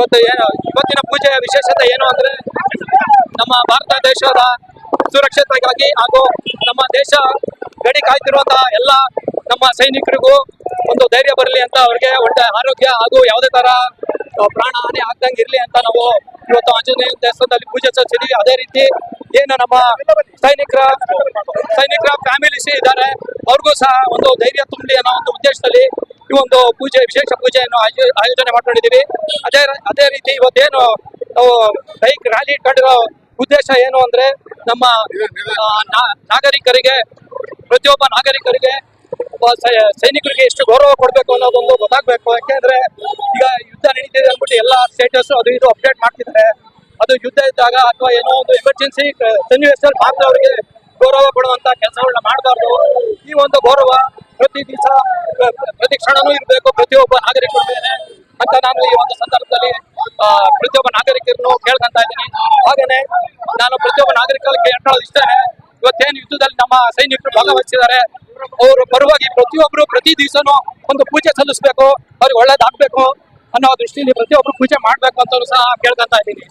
ಇವತ್ತು ಏನು ಇವತ್ತಿನ ಪೂಜೆಯ ವಿಶೇಷತೆ ಏನು ಅಂದ್ರೆ ನಮ್ಮ ಭಾರತ ದೇಶದ ಸುರಕ್ಷತೆಗಾಗಿ ಹಾಗೂ ನಮ್ಮ ದೇಶ ಗಡಿ ಕಾಯ್ತಿರುವಂತಹ ಎಲ್ಲ ನಮ್ಮ ಸೈನಿಕರಿಗೂ ಒಂದು ಧೈರ್ಯ ಬರಲಿ ಅಂತ ಅವ್ರಿಗೆ ಒಳ್ಳೆ ಆರೋಗ್ಯ ಹಾಗೂ ಯಾವುದೇ ತರ ಪ್ರಾಣ ಹಾನಿ ಆಗ್ದಂಗೆ ಇರಲಿ ಅಂತ ನಾವು ಇವತ್ತು ಆಂಜನೇಯ ದೇವಸ್ಥಾನದಲ್ಲಿ ಪೂಜೆ ಸಲ್ಲಿಸಿದೀವಿ ಅದೇ ರೀತಿ ಏನು ನಮ್ಮ ಸೈನಿಕರ ಸೈನಿಕರ ಫ್ಯಾಮಿಲೀಸ್ ಇದ್ದಾರೆ. ಅವ್ರಿಗೂ ಸಹ ಒಂದು ಧೈರ್ಯ ತುಂಬಲಿ ಅನ್ನೋ ಒಂದು ಉದ್ದೇಶದಲ್ಲಿ ಈ ಒಂದು ಪೂಜೆ, ವಿಶೇಷ ಪೂಜೆಯನ್ನು ಆಯೋ- ಆಯೋಜನೆ ಮಾಡ್ಕೊಂಡಿದ್ದೀವಿ. ಅದೇ ಅದೇ ರೀತಿ ಇವತ್ತೇನು ಬೈಕ್ ರ್ಯಾಲಿ ಇಟ್ಕೊಂಡಿರೋ ಉದ್ದೇಶ ಏನು ಅಂದ್ರೆ ನಮ್ಮ ನಾಗರಿಕರಿಗೆ, ಪ್ರತಿಯೊಬ್ಬ ನಾಗರಿಕರಿಗೆ ಸೈನಿಕರಿಗೆ ಎಷ್ಟು ಗೌರವ ಕೊಡಬೇಕು ಅನ್ನೋದೊಂದು ಗೊತ್ತಾಗಬೇಕು. ಯಾಕೆಂದ್ರೆ ಈಗ ಯುದ್ಧ ನಡೀತಿದೆ ಅಂದ್ಬಿಟ್ಟು ಎಲ್ಲ ಸ್ಟೇಟಸ್ ಅದು ಇದು ಅಪ್ಡೇಟ್ ಮಾಡ್ತಿದ್ದಾರೆ. ಅದು ಯುದ್ಧ ಇದ್ದಾಗ ಅಥವಾ ಏನೋ ಒಂದು ಎಮರ್ಜೆನ್ಸಿ ಸನ್ನಿವೇಶದಲ್ಲಿ ಮಾತ್ರ ಅವರಿಗೆ ಗೌರವ ಕೊಡುವಂತ ಕೆಲಸಗಳನ್ನ ಮಾಡಬಾರ್ದು. ಈ ಒಂದು ಗೌರವ ಪ್ರತಿ ದಿವಸ ಪ್ರತಿ ಕ್ಷಣನೂ ಇರಬೇಕು. ಪ್ರತಿಯೊಬ್ಬ ನಾಗರಿಕರು ಅಂತ ನಾನು ಈ ಒಂದು ಸಂದರ್ಭದಲ್ಲಿ ಪ್ರತಿಯೊಬ್ಬ ನಾಗರಿಕರನ್ನು ಕೇಳ್ಕೊಂತ ಇದ್ದೀನಿ. ಹಾಗೇನೆ ನಾನು ಪ್ರತಿಯೊಬ್ಬ ನಾಗರಿಕರಿಗೆ ಹೇಳ್ಕೊಳ್ಳೋದು ಇಷ್ಟೇ ಇವತ್ತೇನು ಯುದ್ಧದಲ್ಲಿ ನಮ್ಮ ಸೈನಿಕರು ಭಾಗವಹಿಸಿದ್ದಾರೆ. ಅವರ ಪರವಾಗಿ ಪ್ರತಿಯೊಬ್ರು ಪ್ರತಿ ದಿವಸನೂ ಒಂದು ಪೂಜೆ ಸಲ್ಲಿಸಬೇಕು ಅವ್ರಿಗೆ ಒಳ್ಳೇದಾಗಬೇಕು ಅನ್ನೋ ದೃಷ್ಟಿಯಲ್ಲಿ ಪ್ರತಿಯೊಬ್ರು ಪೂಜೆ ಮಾಡಬೇಕು ಅಂತ ಸಹ ಕೇಳ್ಕೊಂತ ಇದ್ದೀನಿ